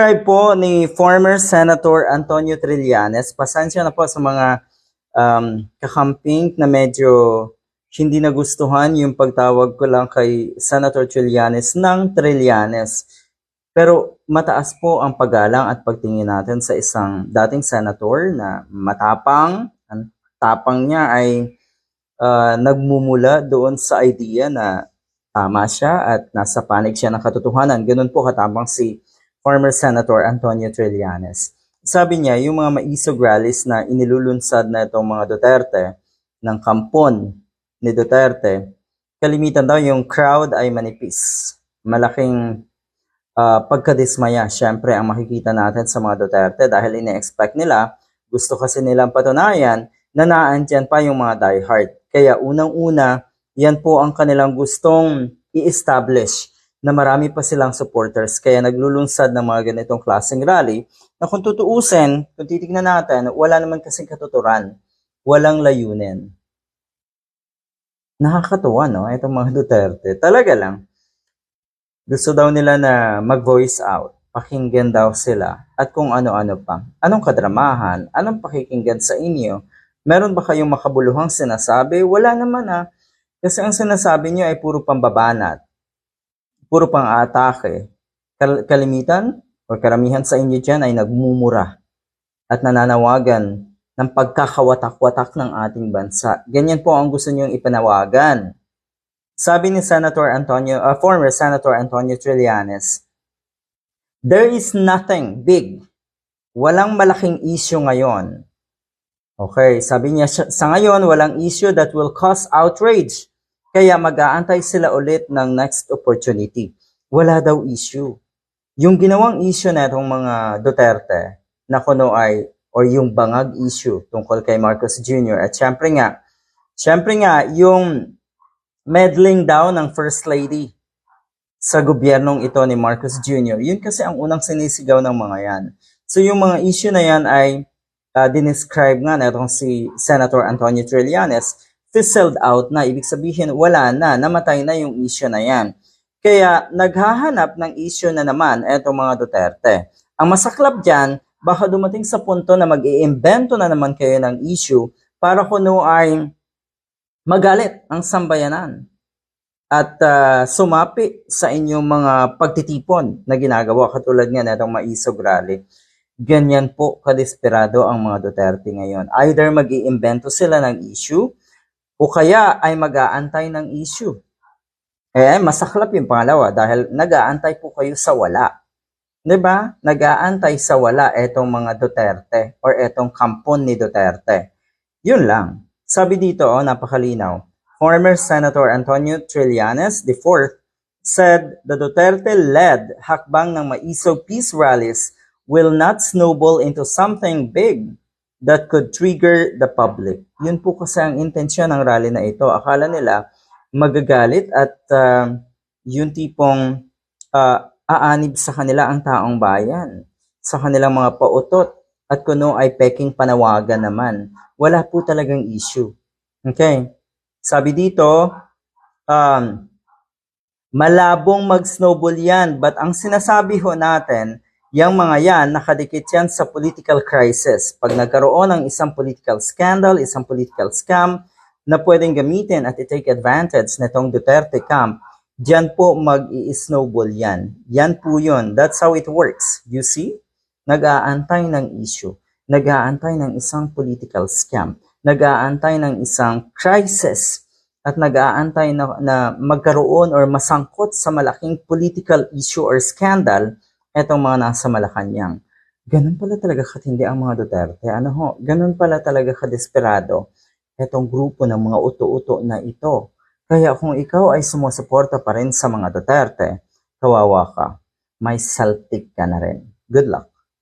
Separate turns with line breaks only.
Describe po ni former Senator Antonio Trillanes. Pasensya na po sa mga um, kakamping na medyo hindi nagustuhan yung pagtawag ko lang kay Senator Trillanes ng Trillanes. Pero mataas po ang paggalang at pagtingin natin sa isang dating senator na matapang. Ang tapang niya ay ah, nagmumula doon sa idea na tama siya at nasa panig siya ng katotohanan. Ganun po katapang si former Senator Antonio Trillanes. Sabi niya, yung mga maisog rallies na inilulunsad na itong mga Duterte ng kampon ni Duterte, kalimitan daw yung crowd ay manipis. Malaking ah, pagkadismaya, syempre, ang makikita natin sa mga Duterte dahil ine-expect nila, gusto kasi nilang patunayan na naandyan pa yung mga diehard. Kaya unang-una, yan po ang kanilang gustong i-establish na marami pa silang supporters. Kaya naglulunsad ng mga ganitong klaseng rally na kung tutuusin, kung titignan natin, wala naman kasing katuturan. Walang layunin. Nakakatuwa, no? Itong mga Duterte. Talaga lang. Gusto daw nila na mag-voice out. Pakinggan daw sila. At kung ano-ano pa. Anong kadramahan? Anong pakikinggan sa inyo? Meron ba kayong makabuluhang sinasabi? Wala naman ah. Kasi ang sinasabi niyo ay puro pambabanat. Puro pang-atake. Kal- kalimitan o karamihan sa inyo dyan ay nagmumura at nananawagan ng pagkakawatak-watak ng ating bansa. Ganyan po ang gusto niyong ipanawagan. Sabi ni Senator Antonio, uh, former Senator Antonio Trillanes, There is nothing big. Walang malaking issue ngayon. Okay, sabi niya, "Sa- ngayon, walang issue that will cause outrage. Kaya mag-aantay sila ulit ng next opportunity. Wala daw issue. Yung ginawang issue na itong mga Duterte, na kuno ay, or yung bangag issue tungkol kay Marcos Jr. At syempre nga, syempre nga, yung meddling daw ng First Lady sa gobyernong ito ni Marcos Jr. Yun kasi ang unang sinisigaw ng mga yan. So yung mga issue na yan ay uh, dinescribe nga na itong si Senator Antonio Trillanes, fizzled out na. Ibig sabihin, wala na, namatay na yung issue na yan. Kaya naghahanap ng issue na naman etong mga Duterte. Ang masaklap dyan, baka dumating sa punto na mag iimbento na naman kayo ng issue para kuno ay magalit ang sambayanan at ah, sumapi sa inyong mga pagtitipon na ginagawa katulad nga na itong maisog rally. Ganyan po kadesperado ang mga Duterte ngayon. Either mag iimbento sila ng issue o kaya ay mag-aantay ng issue. Eh, masaklap yung pangalawa dahil nag-aantay po kayo sa wala. 'Di ba? Nag-aantay sa wala etong mga Duterte or etong kampon ni Duterte. Yun lang. Sabi dito, oh, napakalinaw. Former Senator Antonio Trillanes IV said the Duterte-led hakbang ng maisog peace rallies will not snowball into something big that could trigger the public. Yun po kasi ang intensyon ng rally na ito. Akala nila magagalit at ah, yung tipong ah, aanib sa kanila ang taong bayan, sa kanilang mga pautot, at kuno ay peking panawagan naman. Wala po talagang issue. Okay? Sabi dito, um, malabong mag-snowball yan, but ang sinasabi ho natin, yung mga yan, nakadikit yan sa political crisis. Pag nagkaroon ng isang political scandal, isang political scam, na pwedeng gamitin at i-take advantage nitong Duterte camp, Diyan po mag-i-snowball yan. Yan po yun. That's how it works. You see? Nag-aantay ng issue. Nag-aantay ng isang political scam. Nag-aantay ng isang crisis. At nag-aantay na, na magkaroon or masangkot sa malaking political issue or scandal etong mga nasa Malacanang. Ganun pala talaga katindi ang mga Duterte. Ano ho? Ganun pala talaga kadesperado etong grupo ng mga uto-uto na ito. Kaya kung ikaw ay sumusuporta pa rin sa mga Duterte, kawawa ka. May saltik ka na rin. Good luck.